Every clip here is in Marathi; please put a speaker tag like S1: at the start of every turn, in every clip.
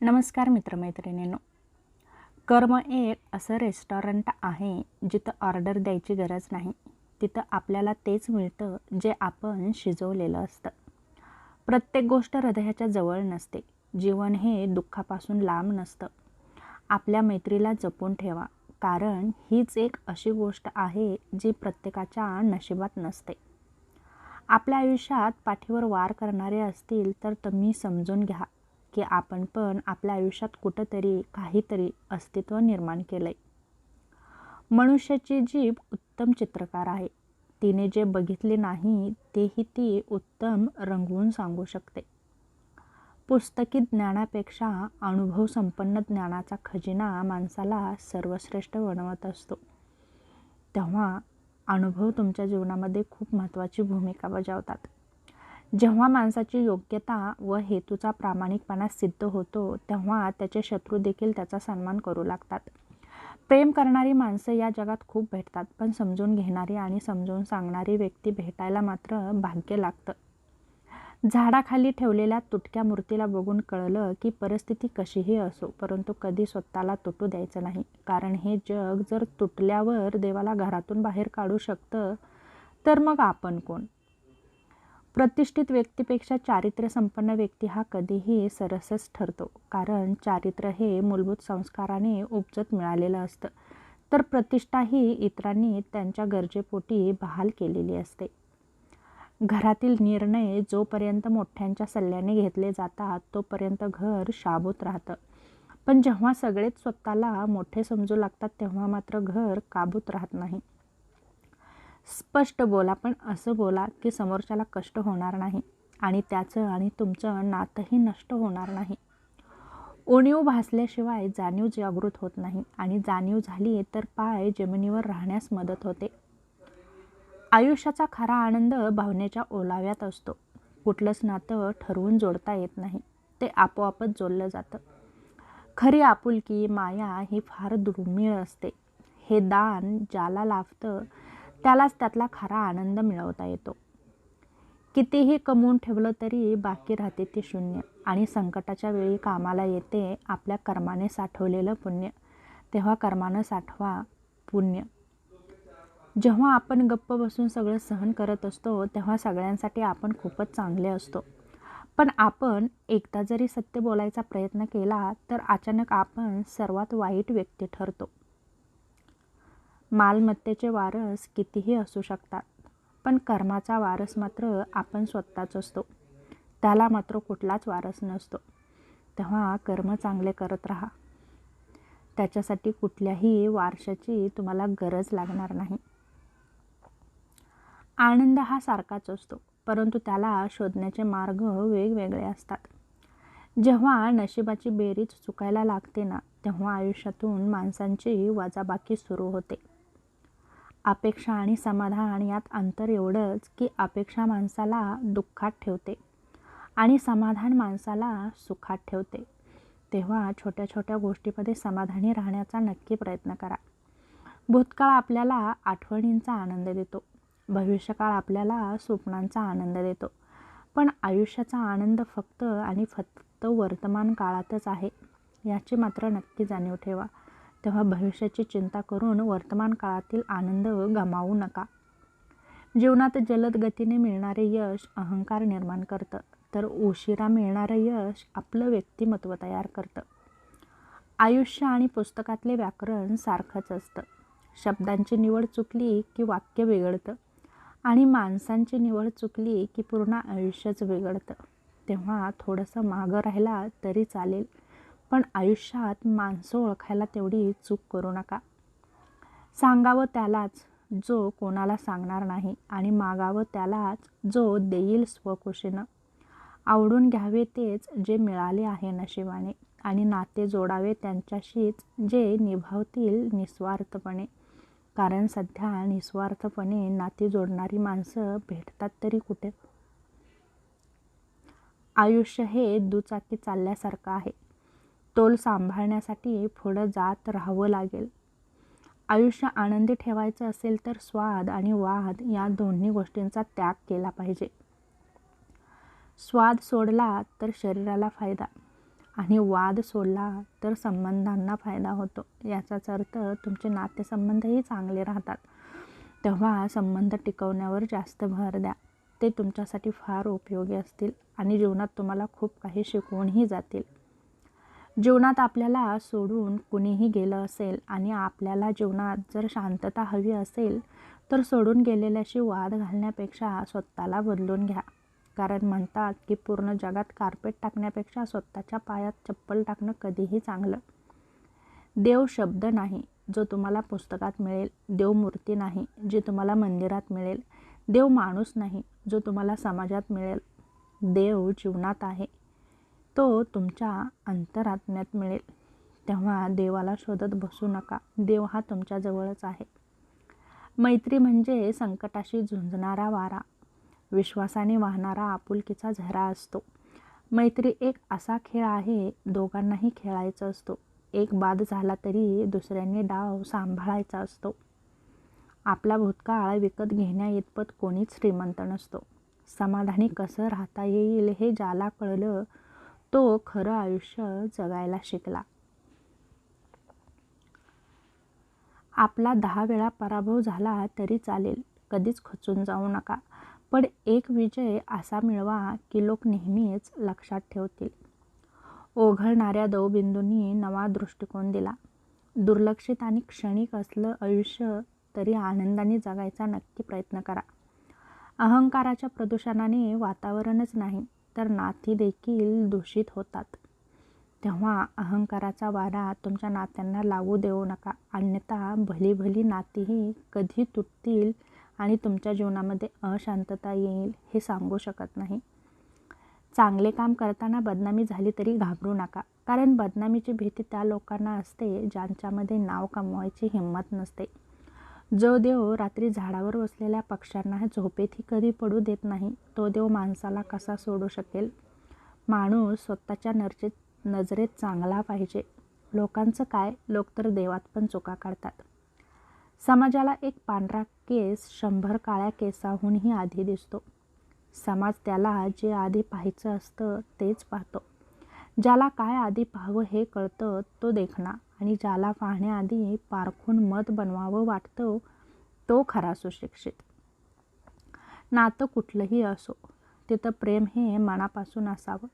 S1: नमस्कार मित्रमैत्रिणींनो. कर्म एक असं रेस्टॉरंट आहे जिथं ऑर्डर द्यायची गरज नाही. तिथं आपल्याला तेच मिळतं जे आपण शिजवलेलं असतं. प्रत्येक गोष्ट हृदयाच्या जवळ नसते. जीवन हे दुःखापासून लांब नसतं. आपल्या मैत्रीला जपून ठेवा. कारण हीच एक अशी गोष्ट आहे जी प्रत्येकाच्या नशिबात नसते. आपल्या आयुष्यात पाठीवर वार करणारे असतील तर तुम्ही समजून घ्या. की आपण पण आपल्या आयुष्यात कुठंतरी काहीतरी अस्तित्व निर्माण केलं आहे मनुष्याची जीभ उत्तम चित्रकार आहे. तिने जे बघितले नाही तेही ती उत्तम रंगवून सांगू शकते. पुस्तकी ज्ञानापेक्षा अनुभव संपन्न ज्ञानाचा खजिना माणसाला सर्वश्रेष्ठ बनवत असतो. तेव्हा अनुभव तुमच्या जीवनामध्ये खूप महत्त्वाची भूमिका बजावतात. जेव्हा माणसाची योग्यता व हेतूचा प्रामाणिकपणा सिद्ध होतो तेव्हा त्याचे शत्रू देखील त्याचा सन्मान करू लागतात. प्रेम करणारी माणसं या जगात खूप भेटतात पण समजून घेणारी आणि समजून सांगणारी व्यक्ती भेटायला मात्र भाग्य लागतं. झाडाखाली ठेवलेल्या तुटक्या मूर्तीला बघून कळलं की परिस्थिती कशीही असो परंतु कधी स्वतःला तुटू द्यायचं नाही. कारण हे जग जर तुटल्यावर देवाला घरातून बाहेर काढू शकतं तर मग आपण कोण? प्रतिष्ठित व्यक्तीपेक्षा चारित्र्य संपन्न व्यक्ती हा कधीही सरसच ठरतो. कारण चारित्र्य हे मूलभूत संस्काराने उपजत मिळालेलं असतं. तर प्रतिष्ठा ही इतरांनी त्यांच्या गरजेपोटी बहाल केलेली असते. घरातील निर्णय जोपर्यंत मोठ्यांच्या सल्ल्याने घेतले जातात तोपर्यंत घर शाबूत राहतं. पण जेव्हा सगळेच स्वतःला मोठे समजू लागतात तेव्हा मात्र घर काबूत राहत नाही. स्पष्ट बोला पण असं बोला की समोरच्याला कष्ट होणार नाही आणि त्याचं आणि तुमचं नातंही नष्ट होणार नाही. उणीव भासल्याशिवाय जाणीव जागृत होत नाही आणि जाणीव झाली तर पाय जमिनीवर राहण्यास मदत होते. आयुष्याचा खरा आनंद भावनेच्या ओलाव्यात असतो. कुठलंच नातं ठरवून जोडता येत नाही. ते आपोआपच जोडलं जातं. खरी आपुलकी माया ही फार दुर्मिळ असते. हे दान ज्याला लाभतं त्यालाच त्यातला खरा आनंद मिळवता येतो. कितीही कमवून ठेवलं तरी बाकी राहते ते शून्य आणि संकटाच्या वेळी कामाला येते आपल्या कर्माने साठवलेलं पुण्य. तेव्हा कर्मानं साठवा पुण्य. जेव्हा आपण गप्प बसून सगळं सहन करत असतो तेव्हा सगळ्यांसाठी आपण खूपच चांगले असतो. पण आपण एकदा जरी सत्य बोलायचा प्रयत्न केला तर अचानक आपण सर्वात वाईट व्यक्ती ठरतो. मालमत्तेचे वारस कितीही असू शकतात पण कर्माचा वारस मात्र आपण स्वतःच असतो. त्याला मात्र कुठलाच वारस नसतो. तेव्हा कर्म चांगले करत राहा. त्याच्यासाठी कुठल्याही वारशाची तुम्हाला गरज लागणार नाही. आनंद हा सारखाच असतो परंतु त्याला शोधण्याचे मार्ग वेगवेगळे असतात. जेव्हा नशिबाची बेरीज चुकायला लागते ना तेव्हा आयुष्यातून माणसांची वजाबाकी सुरू होते. अपेक्षा आणि समाधान यात अंतर एवढंच की अपेक्षा माणसाला दुःखात ठेवते आणि समाधान माणसाला सुखात ठेवते. तेव्हा छोट्या छोट्या गोष्टीमध्ये समाधानी राहण्याचा नक्की प्रयत्न करा. भूतकाळ आपल्याला आठवणींचा आनंद देतो. भविष्यकाळ आपल्याला स्वप्नांचा आनंद देतो. पण आयुष्याचा आनंद फक्त आणि फक्त वर्तमान काळातच आहे याची मात्र नक्की जाणीव ठेवा. तेव्हा भविष्याची चिंता करून वर्तमान काळातील आनंद गमावू नका. जीवनात जलद गतीने मिळणारे यश अहंकार निर्माण करतं तर उशिरा मिळणारं यश आपलं व्यक्तिमत्व तयार करतं. आयुष्य आणि पुस्तकातले व्याकरण सारखंच असतं. शब्दांची निवड चुकली की वाक्य बिघडतं आणि माणसांची निवड चुकली की पूर्ण आयुष्यच बिघडतं. तेव्हा थोडंसं मागं राहिला तरी चालेल. पण आयुष्यात माणसं ओळखायला तेवढी चूक करू नका. सांगावं त्यालाच जो कोणाला सांगणार नाही आणि मागावं त्यालाच जो देईल स्वकुशीनं आवडून घ्यावे तेच जे मिळाले आहे नशिबाने आणि नाते जोडावे त्यांच्याशीच जे निभावतील निस्वार्थपणे. कारण सध्या निस्वार्थपणे नाते जोडणारी माणसं भेटतात तरी कुठे? आयुष्य हे दुचाकी चालल्यासारखं आहे. तोल सांभाळण्यासाठी पुढं जात राहावं लागेल. आयुष्य आनंदी ठेवायचं असेल तर स्वाद आणि वाद या दोन्ही गोष्टींचा त्याग केला पाहिजे. स्वाद सोडला तर शरीराला फायदा आणि वाद सोडला तर संबंधांना फायदा होतो. याचाच अर्थ तुमचे नातेसंबंधही चांगले राहतात. तेव्हा संबंध टिकवण्यावर जास्त भर द्या. ते तुमच्यासाठी फार उपयोगी असतील आणि जीवनात तुम्हाला खूप काही शिकवूनही जातील. जीवनात आपल्याला सोडून कुणीही गेलं असेल आणि आपल्याला जीवनात जर शांतता हवी असेल तर सोडून गेलेल्याशी वाद घालण्यापेक्षा स्वतःला बदलून घ्या. कारण म्हणतात की पूर्ण जगात कार्पेट टाकण्यापेक्षा स्वतःच्या पायात चप्पल टाकणं कधीही चांगलं. देव शब्द नाही जो तुम्हाला पुस्तकात मिळेल. देव मूर्ती नाही जी तुम्हाला मंदिरात मिळेल. देव माणूस नाही जो तुम्हाला समाजात मिळेल. देव जीवनात आहे. तो तुमच्या अंतरात्म्यात मिळेल. तेव्हा देवाला शोधत बसू नका. देव हा तुमच्याजवळच आहे. मैत्री म्हणजे संकटाशी झुंजणारा वारा. विश्वासाने वाहणारा आपुलकीचा झरा असतो. मैत्री एक असा खेळ आहे दोघांनाही खेळायचा असतो. एक बाद झाला तरी दुसऱ्यांनी डाव सांभाळायचा असतो. आपला भूतकाळ विकत घेण्या इतपत कोणीच श्रीमंत नसतो. समाधानी कसं राहता येईल हे ज्याला कळलं तो खरं आयुष्य जगायला शिकला. आपला दहा वेळा पराभव झाला तरी चालेल कधीच खचून जाऊ नका. पण एक विजय असा मिळवा की लोक नेहमीच लक्षात ठेवतील. ओघळणाऱ्या दवबिंदूंनी नवा दृष्टिकोन दिला. दुर्लक्षित आणि क्षणिक असलं आयुष्य तरी आनंदाने जगायचा नक्की प्रयत्न करा. अहंकाराच्या प्रदूषणाने वातावरणच नाही तर नाती देखील दूषित होतात. तेव्हा अहंकाराचा वारा तुमच्या नात्यांना लागू देऊ नका. अन्यथा भली भली नातीही कधी तुटतील आणि तुमच्या जीवनामध्ये अशांतता येईल हे सांगू शकत नाही. चांगले काम करताना बदनामी झाली तरी घाबरू नका. कारण बदनामीची भीती त्या लोकांना असते ज्यांच्यामध्ये नाव कमवायची हिंमत नसते. जो देव रात्री झाडावर बसलेल्या पक्ष्यांना झोपेतही कधी पडू देत नाही तो देव माणसाला कसा सोडू शकेल? माणूस स्वतःच्या नरचे नजरेत चांगला पाहिजे. लोकांचं काय? लोक तर देवात पण चुका काढतात समाजाला एक पांढरा केस शंभर काळ्या केसाहूनही आधी दिसतो. समाज त्याला जे आधी पाहायचं असतं तेच पाहतो. ज्याला काय आधी पाहावं हे कळतं तो देखणा. आणि ज्याला पाहण्याआधी पारखून मत बनवावं वाटतं तो खरा सुशिक्षित. नातं कुठलंही असो तिथं प्रेम हे मनापासून असावं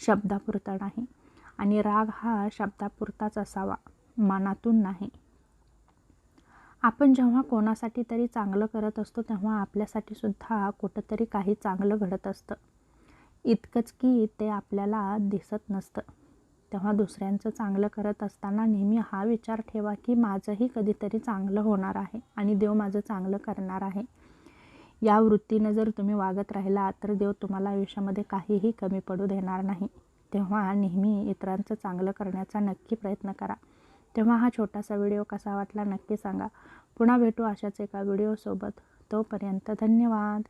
S1: शब्दापुरतं नाही. आणि राग हा शब्दापुरताच असावा मनातून नाही. आपण जेव्हा कोणासाठी तरी चांगलं करत असतो तेव्हा आपल्यासाठी सुद्धा कुठंतरी काही चांगलं घडत असतं. इतकंच की ते आपल्याला दिसत नसतं. तेव्हा दुसऱ्यांचं चांगलं करत असताना नेहमी हा विचार ठेवा की माझंही कधीतरी चांगलं होणार आहे आणि देव माझं चांगलं करणार आहे. या वृत्तीनं जर तुम्ही वागत राहिला तर देव तुम्हाला आयुष्यामध्ये काहीही कमी पडू देणार नाही. तेव्हा नेहमी इतरांचं चांगलं करण्याचा नक्की प्रयत्न करा. तेव्हा हा छोटासा व्हिडिओ कसा वाटला नक्की सांगा. पुन्हा भेटू अशाच एका व्हिडिओसोबत. तोपर्यंत धन्यवाद.